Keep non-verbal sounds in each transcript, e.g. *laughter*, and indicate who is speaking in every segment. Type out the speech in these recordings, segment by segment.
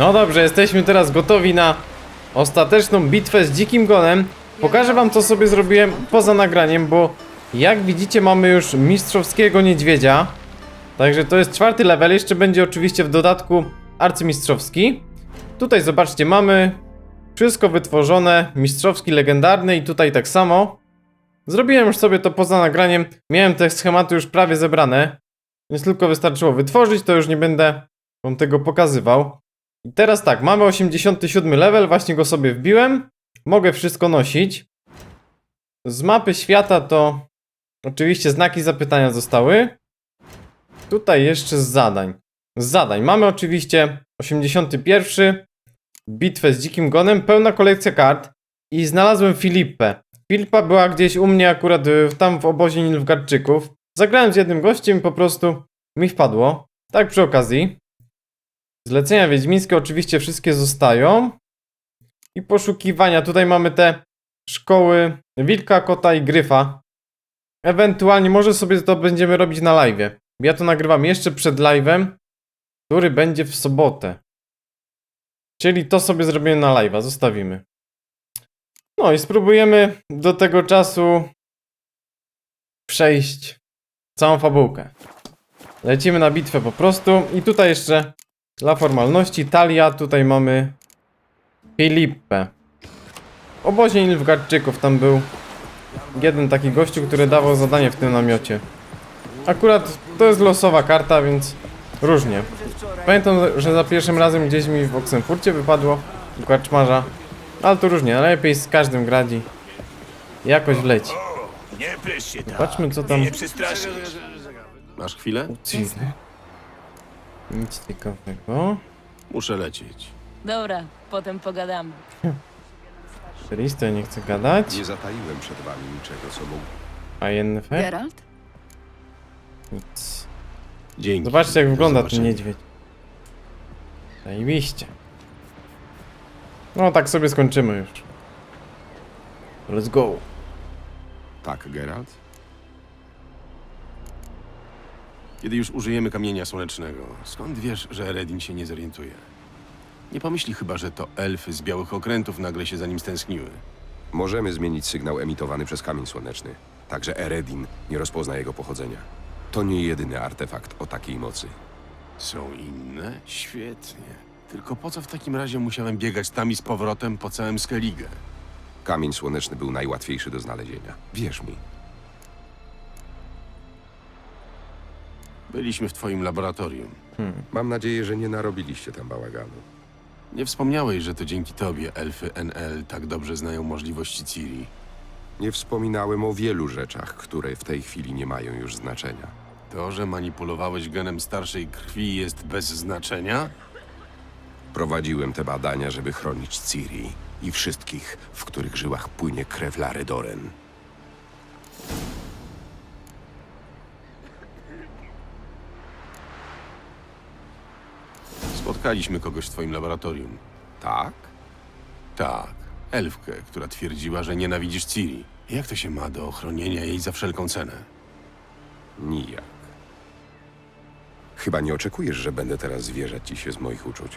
Speaker 1: No dobrze, jesteśmy teraz gotowi na ostateczną bitwę z dzikim gonem. Pokażę wam co sobie zrobiłem poza nagraniem, bo jak widzicie mamy już mistrzowskiego niedźwiedzia. Także to jest czwarty level, jeszcze będzie oczywiście w dodatku arcymistrzowski. Tutaj zobaczcie, mamy wszystko wytworzone, mistrzowski, legendarny i tutaj tak samo. Zrobiłem już sobie to poza nagraniem, miałem te schematy już prawie zebrane, więc tylko wystarczyło wytworzyć, to już nie będę wam tego pokazywał. I teraz tak, mamy 87 level, właśnie go sobie wbiłem. Mogę wszystko nosić. Z mapy świata to oczywiście znaki zapytania zostały. Tutaj jeszcze z zadań. Z zadań mamy oczywiście 81. Bitwę z dzikim gonem, pełna kolekcja kart i znalazłem Filipę. Filipa była gdzieś u mnie akurat tam w obozie Nilfgaardczyków. Zagrałem z jednym gościem po prostu mi wpadło. Tak przy okazji. Zlecenia wiedźmińskie oczywiście wszystkie zostają. I poszukiwania. Tutaj mamy te szkoły wilka, kota i gryfa. Ewentualnie może sobie to będziemy robić na live. Ja to nagrywam jeszcze przed live'em, który będzie w sobotę. Czyli to sobie zrobimy na live'a, zostawimy. No i spróbujemy do tego czasu przejść całą fabułkę. Lecimy na bitwę po prostu. I tutaj jeszcze dla formalności Talia, tutaj mamy Filipę. W obozie Nilfgaardczyków tam był jeden taki gościu, który dawał zadanie w tym namiocie. Akurat to jest losowa karta, więc różnie. Pamiętam, że za pierwszym razem gdzieś mi w Oksenfurcie wypadło u karczmarza. Ale to różnie, lepiej z każdym gradzi. Jakoś wleci. Zobaczmy co tam.
Speaker 2: Masz chwilę?
Speaker 1: dziwne. Nic ciekawego.
Speaker 2: Muszę lecieć.
Speaker 3: Dobra, potem pogadamy.
Speaker 1: Listo, nie chcę gadać.
Speaker 4: Nie zataiłem przed wami niczego, co mógł.
Speaker 1: A INF?
Speaker 3: Geralt?
Speaker 1: Nic.
Speaker 2: Dzięki.
Speaker 1: Zobaczcie jak
Speaker 2: Do
Speaker 1: wygląda ten
Speaker 2: zobaczenia.
Speaker 1: niedźwiedź. Zajebiście. No tak sobie skończymy już. Let's go.
Speaker 4: Tak, Geralt?
Speaker 2: Kiedy już użyjemy kamienia słonecznego, skąd wiesz, że Eredin się nie zorientuje? Nie pomyśli chyba, że to elfy z białych okrętów nagle się za nim stęskniły.
Speaker 4: Możemy zmienić sygnał emitowany przez kamień słoneczny. Także Eredin nie rozpozna jego pochodzenia. To nie jedyny artefakt o takiej mocy.
Speaker 2: Są inne? Świetnie. Tylko po co w takim razie musiałem biegać tam i z powrotem po całym Skellige?
Speaker 4: Kamień słoneczny był najłatwiejszy do znalezienia. Wierz mi.
Speaker 2: Byliśmy w twoim laboratorium.
Speaker 4: Mam nadzieję, że nie narobiliście tam bałaganu.
Speaker 2: Nie wspomniałeś, że to dzięki tobie elfy NL tak dobrze znają możliwości Ciri.
Speaker 4: Nie wspominałem o wielu rzeczach, które w tej chwili nie mają już znaczenia.
Speaker 2: To, że manipulowałeś genem starszej krwi jest bez znaczenia?
Speaker 4: Prowadziłem te badania, żeby chronić Ciri i wszystkich, w których żyłach płynie krew Lary Doren.
Speaker 2: Spotkaliśmy kogoś w twoim laboratorium.
Speaker 4: Tak?
Speaker 2: Tak, elfkę, która twierdziła, że nienawidzisz Ciri. Jak to się ma do ochronienia jej za wszelką cenę?
Speaker 4: Nijak. Chyba nie oczekujesz, że będę teraz zwierzać ci się z moich uczuć.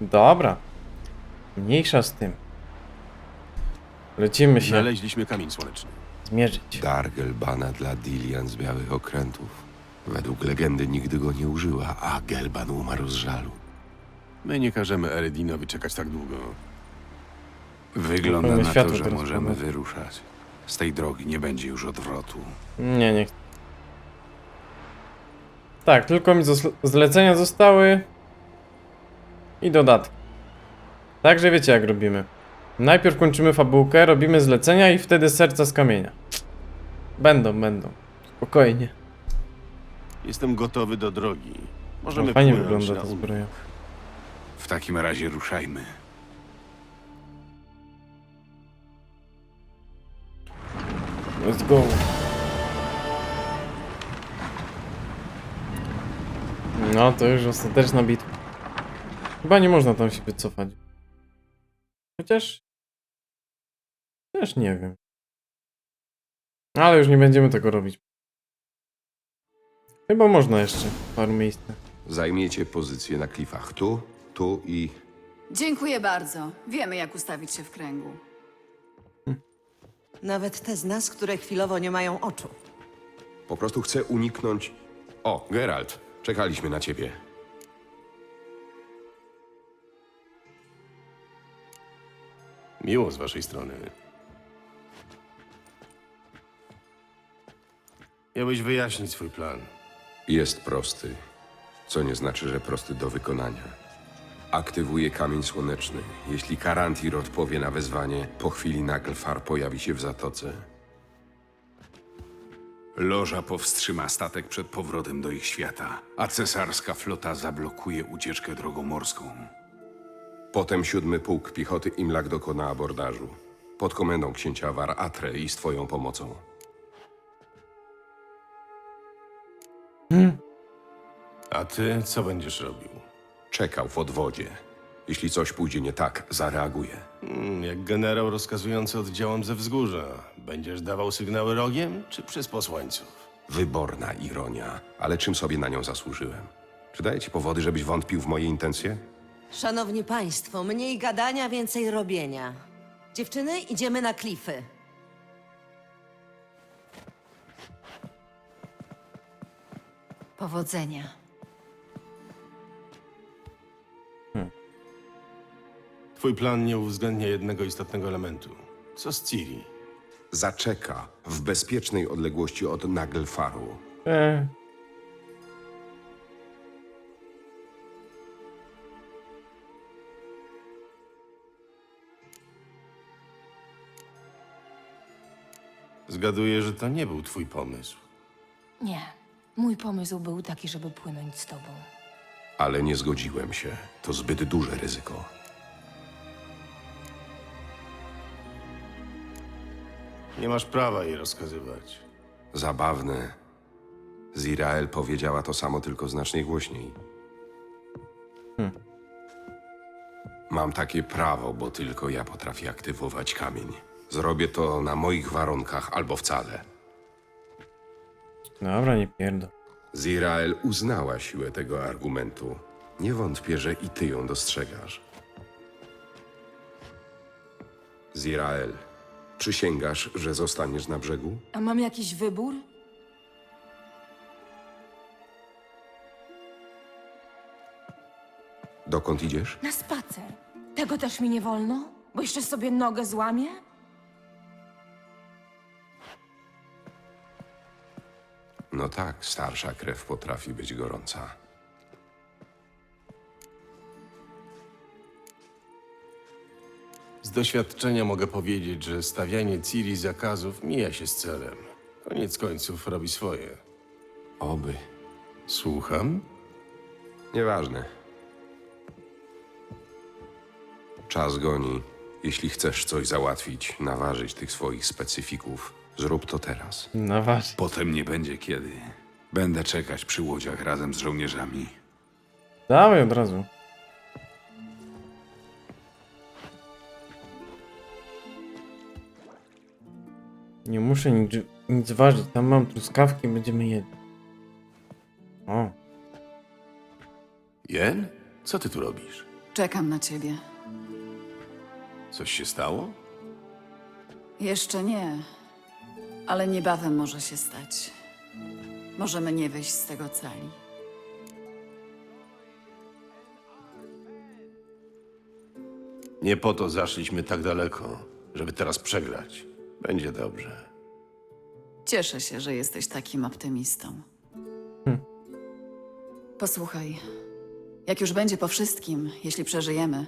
Speaker 1: Dobra. Mniejsza z tym. Lecimy się
Speaker 2: Znaleźliśmy kamień słoneczny.
Speaker 1: zmierzyć.
Speaker 4: Dar Gelbana dla Dilian z Białych Okrętów. Według legendy nigdy go nie użyła, a Gelban umarł z żalu.
Speaker 2: My nie każemy Eredinowi czekać tak długo.
Speaker 5: Wygląda
Speaker 1: Pełne
Speaker 5: na
Speaker 1: światło
Speaker 5: to, że
Speaker 1: teraz
Speaker 5: możemy
Speaker 1: mamy.
Speaker 5: wyruszać. Z tej drogi nie będzie już odwrotu.
Speaker 1: Nie, nie chcę. Tak, tylko mi zos- zlecenia zostały. I dodatki. Także wiecie jak robimy. Najpierw kończymy fabułkę, robimy zlecenia i wtedy serca z kamienia. Będą, będą. Spokojnie.
Speaker 2: Jestem gotowy do drogi. Możemy
Speaker 1: No, fajnie
Speaker 2: płynąć
Speaker 1: wygląda
Speaker 2: na
Speaker 1: ta zbroja.
Speaker 5: W takim razie ruszajmy.
Speaker 1: Let's go. No to już ostateczna bitwa. Chyba nie można tam się wycofać. Chociaż... Też nie wiem. Ale już nie będziemy tego robić. Chyba można jeszcze paru miejscach.
Speaker 4: Zajmiecie pozycję na klifach. Tu, tu i...
Speaker 6: Dziękuję bardzo. Wiemy, jak ustawić się w kręgu.
Speaker 7: Nawet te z nas, które chwilowo nie mają oczu.
Speaker 4: Po prostu chcę uniknąć... O, Geralt, czekaliśmy na ciebie.
Speaker 2: Miło z waszej strony. Miałeś wyjaśnić swój plan.
Speaker 4: Jest prosty, co nie znaczy, że prosty do wykonania. Aktywuję kamień słoneczny. Jeśli Karantir odpowie na wezwanie, po chwili Naglfar pojawi się w zatoce.
Speaker 5: Loża powstrzyma statek przed powrotem do ich świata, a cesarska flota zablokuje ucieczkę drogą morską.
Speaker 4: Potem siódmy pułk piechoty Imlak dokona abordażu. Pod komendą księcia War Atre i z twoją pomocą.
Speaker 2: A ty co będziesz robił?
Speaker 4: Czekał w odwodzie. Jeśli coś pójdzie nie tak, zareaguje.
Speaker 2: Hmm, jak generał rozkazujący oddziałom ze wzgórza. Będziesz dawał sygnały rogiem, czy przez posłańców?
Speaker 4: Wyborna ironia, ale czym sobie na nią zasłużyłem? Czy daję ci powody, żebyś wątpił w moje intencje?
Speaker 7: Szanowni Państwo, mniej gadania, więcej robienia. Dziewczyny, idziemy na klify.
Speaker 6: Powodzenia.
Speaker 2: Twój plan nie uwzględnia jednego istotnego elementu. Co z Ciri?
Speaker 4: Zaczeka w bezpiecznej odległości od Naglfaru.
Speaker 1: E,
Speaker 2: Zgaduję, że to nie był twój pomysł.
Speaker 3: Nie. Mój pomysł był taki, żeby płynąć z tobą.
Speaker 4: Ale nie zgodziłem się. To zbyt duże ryzyko.
Speaker 2: Nie masz prawa jej rozkazywać.
Speaker 4: Zabawne. Zirael powiedziała to samo, tylko znacznie głośniej. Mam takie prawo, bo tylko ja potrafię aktywować kamień. Zrobię to na moich warunkach albo wcale.
Speaker 1: Dobra, nie pierdol.
Speaker 4: Zirael uznała siłę tego argumentu. Nie wątpię, że i ty ją dostrzegasz. Zirael, przysięgasz, że zostaniesz na brzegu?
Speaker 3: A mam jakiś wybór?
Speaker 4: Dokąd idziesz?
Speaker 3: Na spacer. Tego też mi nie wolno? Bo jeszcze sobie nogę złamię?
Speaker 4: No tak, starsza krew potrafi być gorąca.
Speaker 2: Z doświadczenia mogę powiedzieć, że stawianie Ciri zakazów mija się z celem. Koniec końców robi swoje.
Speaker 4: Oby.
Speaker 2: Słucham?
Speaker 4: Nieważne. Czas goni. Jeśli chcesz coś załatwić, naważyć tych swoich specyfików, zrób to teraz.
Speaker 1: No właśnie.
Speaker 5: Potem nie będzie kiedy. Będę czekać przy łodziach razem z żołnierzami.
Speaker 1: Dawaj od razu. Nie muszę nic, nic ważyć. Tam mam truskawki, będziemy jedli. O,
Speaker 2: Jen? Co ty tu robisz?
Speaker 6: Czekam na ciebie.
Speaker 2: Coś się stało?
Speaker 6: Jeszcze nie, ale niebawem może się stać. Możemy nie wyjść z tego cali.
Speaker 2: Nie po to zaszliśmy tak daleko, żeby teraz przegrać. Będzie dobrze.
Speaker 6: Cieszę się, że jesteś takim optymistą. Posłuchaj, jak już będzie po wszystkim, jeśli przeżyjemy,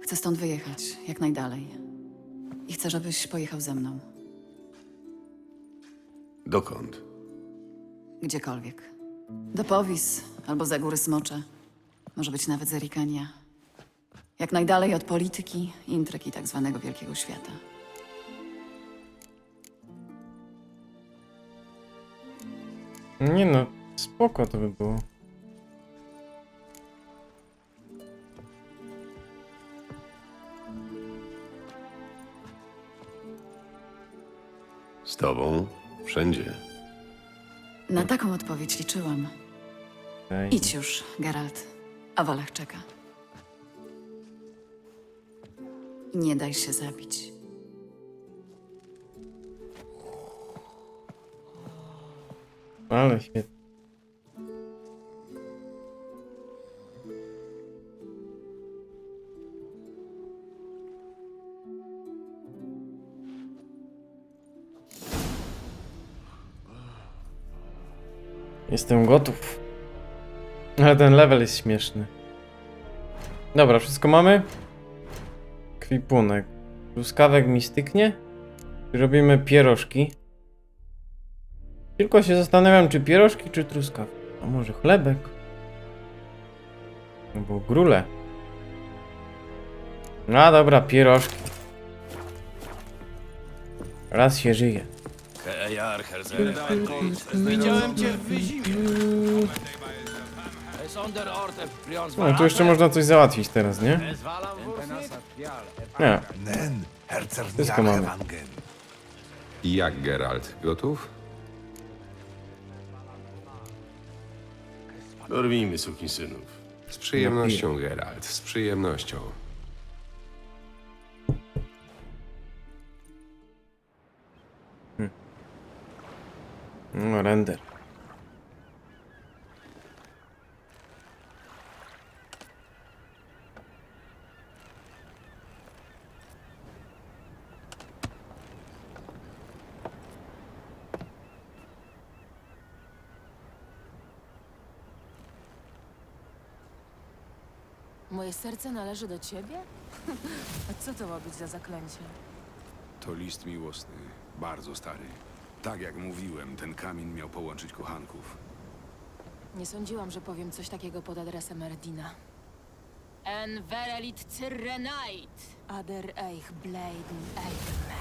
Speaker 6: chcę stąd wyjechać jak najdalej. I chcę, żebyś pojechał ze mną,
Speaker 2: Dokąd?
Speaker 6: gdziekolwiek. Do Powis albo za góry Smocze. Może być nawet za Rikania. Jak najdalej od polityki, intryg i tak zwanego wielkiego świata.
Speaker 1: nie no, spoko to by było.
Speaker 2: Z tobą? Wszędzie.
Speaker 6: Na taką odpowiedź liczyłam.
Speaker 1: Okej.
Speaker 6: Idź już, Geralt. A Walach czeka. Nie daj się zabić.
Speaker 1: Ale świetnie. Jestem gotów. Ale ten level jest śmieszny. Dobra, wszystko mamy? Kwipunek. Truskawek mi styknie? Robimy pierożki. Tylko się zastanawiam, czy pierożki, czy truskawki. A może chlebek? Albo grule. No dobra, pierożki. Raz się żyje.
Speaker 8: Herzer. Widziałem cię w wyzimie.
Speaker 1: No, tu jeszcze można coś załatwić teraz, nie? Nie.
Speaker 8: Nen,
Speaker 1: Wszystko mamy.
Speaker 4: Jak, Geralt? Gotów?
Speaker 2: Dorwijmy sukinsynów.
Speaker 4: Z przyjemnością, Geralt, z przyjemnością.
Speaker 1: No, render.
Speaker 3: Moje serce należy do ciebie? *laughs* A co to ma być za zaklęcie?
Speaker 5: To list miłosny, bardzo stary. Tak jak mówiłem, ten kamień miał połączyć kochanków.
Speaker 3: Nie sądziłam, że powiem coś takiego pod adresem Erdina. En verelit Cyrenait, ader eich bladen eikme.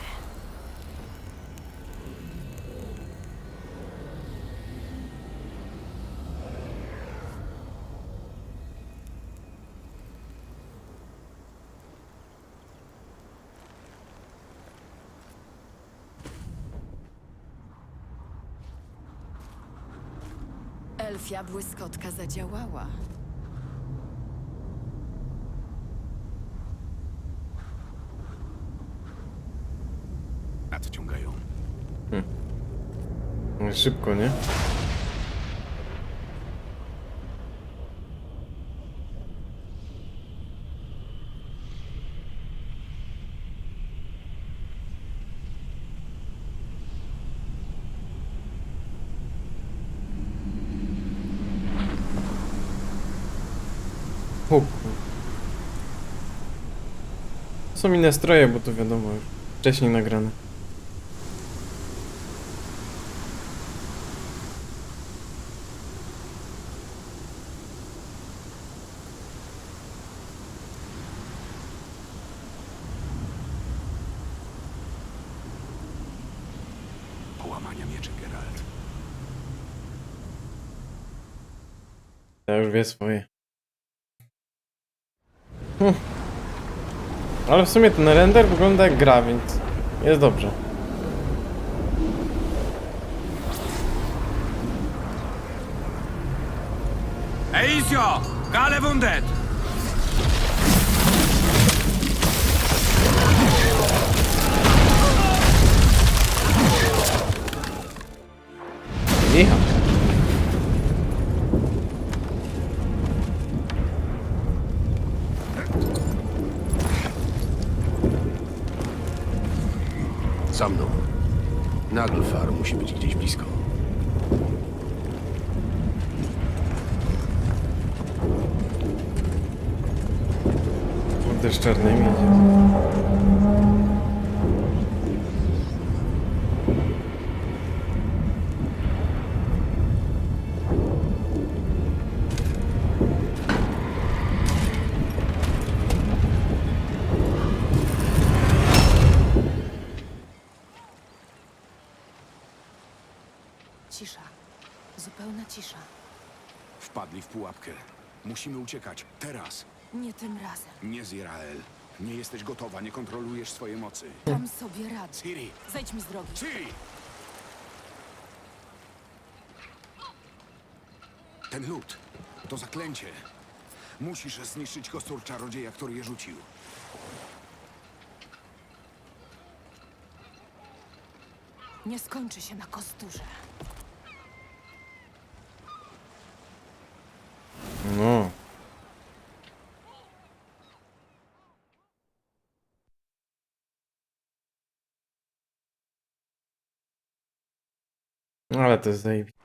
Speaker 6: Elfia błyskotka zadziałała.
Speaker 5: Nadciągają.
Speaker 1: No, Szybko, nie? O kur- Są inne stroje, bo to wiadomo już wcześniej nagrane.
Speaker 5: Połamania mieczy, Geralt.
Speaker 1: Ja już wie swoje. Hm. Ale w sumie ten render wygląda jak gra, więc jest dobrze.
Speaker 8: Eisio! Gale Wundet!
Speaker 1: Iha.
Speaker 2: Naglfar musi być gdzieś blisko.
Speaker 1: Kurde, z czarnymi.
Speaker 5: Uciekać. Teraz.
Speaker 3: Nie tym razem.
Speaker 5: Nie z Irael. Nie jesteś gotowa, nie kontrolujesz swojej mocy.
Speaker 3: Dam sobie radę.
Speaker 5: Ciri!
Speaker 3: Zejdź mi z drogi.
Speaker 5: Ciri! Ten lód.
Speaker 9: To zaklęcie. Musisz zniszczyć kostur czarodzieja, który je rzucił.
Speaker 3: Nie skończy się na kosturze.
Speaker 1: No. No, Ale to jest zajebiste.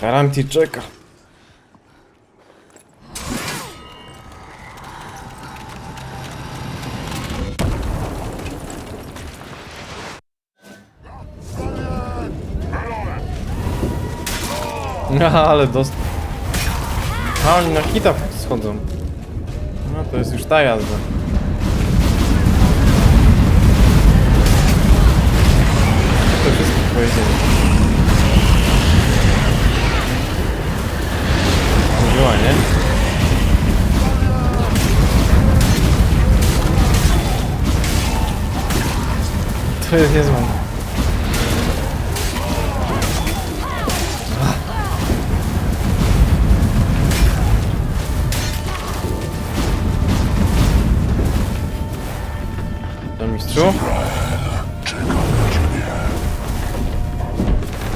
Speaker 1: Karanti czeka. Aha, ale dost... A, oni na hita schodzą. No to jest już ta jazda. To wszystko powiedzieli. Mówiła, nie? To jest niezłe. To mistrzu?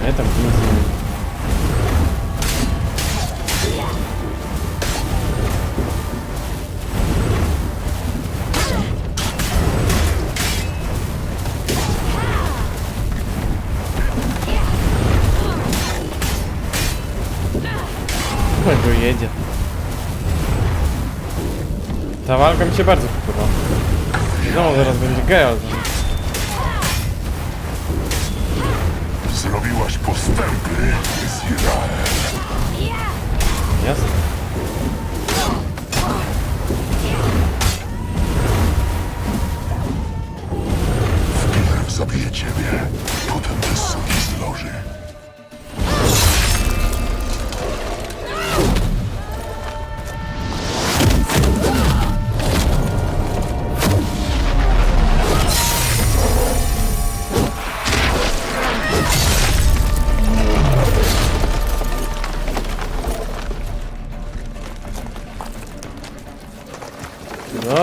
Speaker 1: Nie, tam nic nie Chyba go jedzie. Ta walka mi się bardzo podoba. No, zaraz będzie Geralt.
Speaker 10: Zrobiłaś postępy, Zirael.
Speaker 1: Jasne.
Speaker 10: Wpierw zabiję ciebie, potem te suki z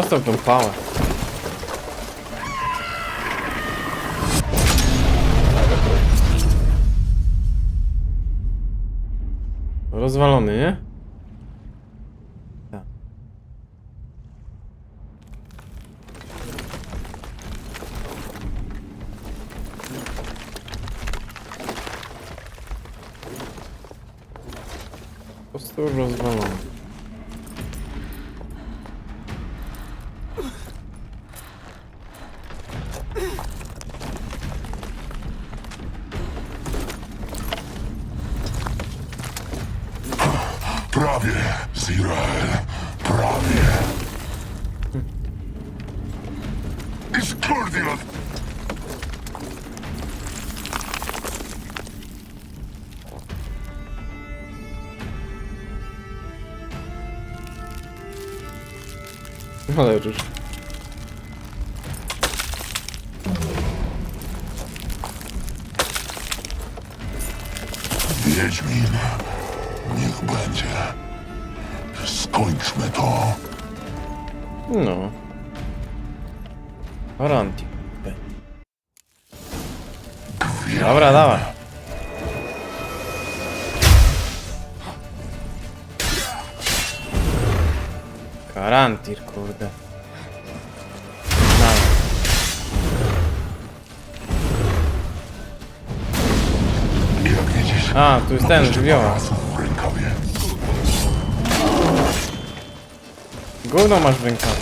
Speaker 1: Zostaw tą pałę. Rozwalony, nie? Tak. Po prostu rozwalony.
Speaker 10: Wiedźmin, niech będzie. Skończmy to.
Speaker 1: No. Oranti. Dobra, dawaj. Karantir, kurde. A, tu jest ten, żywioła. Gówno masz w rękawie.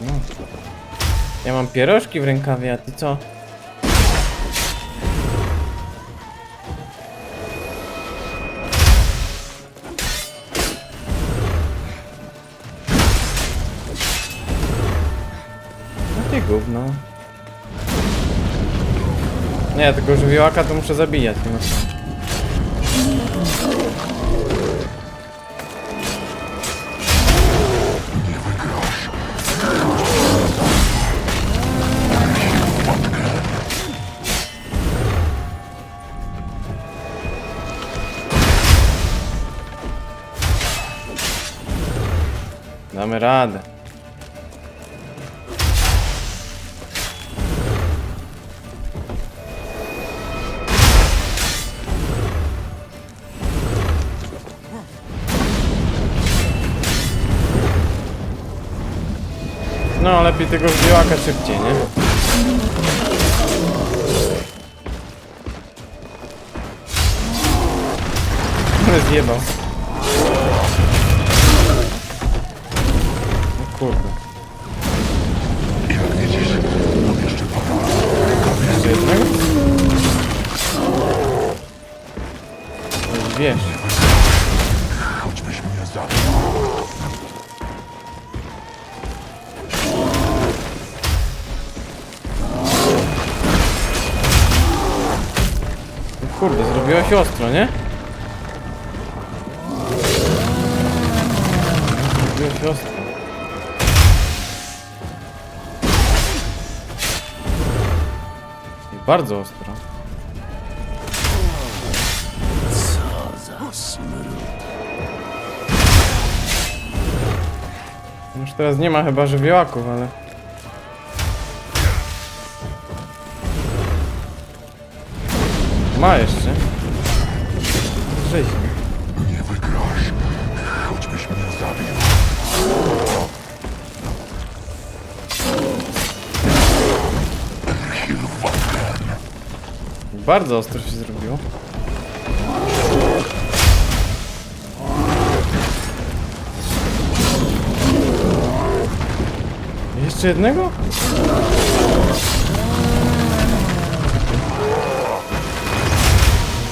Speaker 1: No. Ja mam pierożki w rękawie, a ty co? Nie, tego żywiołaka to muszę zabijać. Nie. Damy radę. No, lepiej tego żywiołaka szybciej, nie? Zjebał. O kurde. Kurde, zrobiłaś ostro, nie? Zrobiłaś ostro. I bardzo ostro. Już teraz nie ma chyba żywiołaków, ale... Ma jeszcze. Rzeźnie.
Speaker 10: Nie wygrasz. Choćbyś mnie zabił.
Speaker 1: Bardzo ostro się zrobiło. Jeszcze jednego?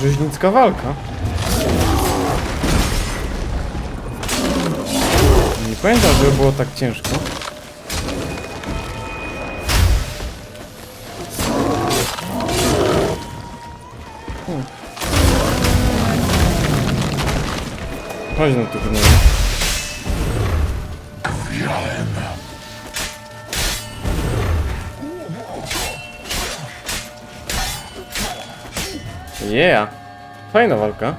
Speaker 1: Rzeźnicka walka. Nie pamiętam, żeby było tak ciężko. Chodź no tu gnoju. Yeah. Fajna walka.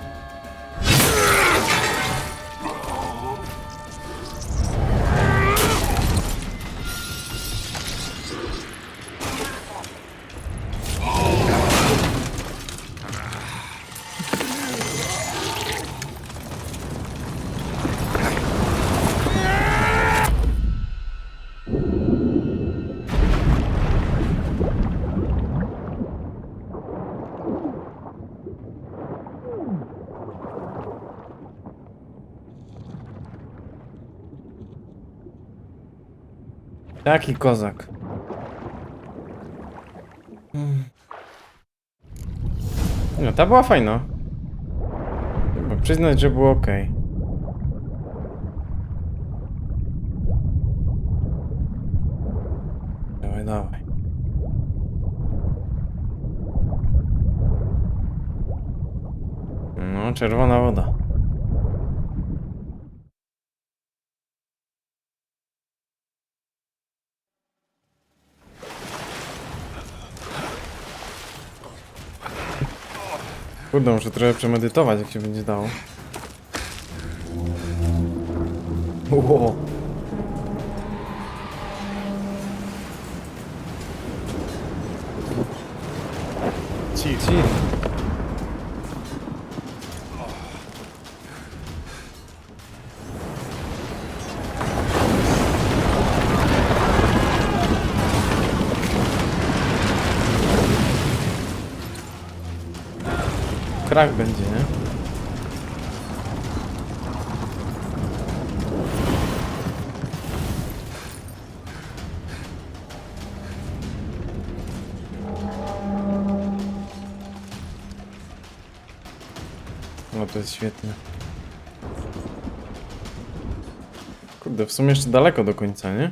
Speaker 1: Jaki kozak. No, ta była fajna. Trzeba przyznać, że było ok. Dawaj, dawaj. No, czerwona woda. Kurde, muszę trochę przemedytować, jak się będzie dało. Ło. Cicho. Krak będzie, nie? No to jest świetne. Kurde, w sumie jeszcze daleko do końca, nie?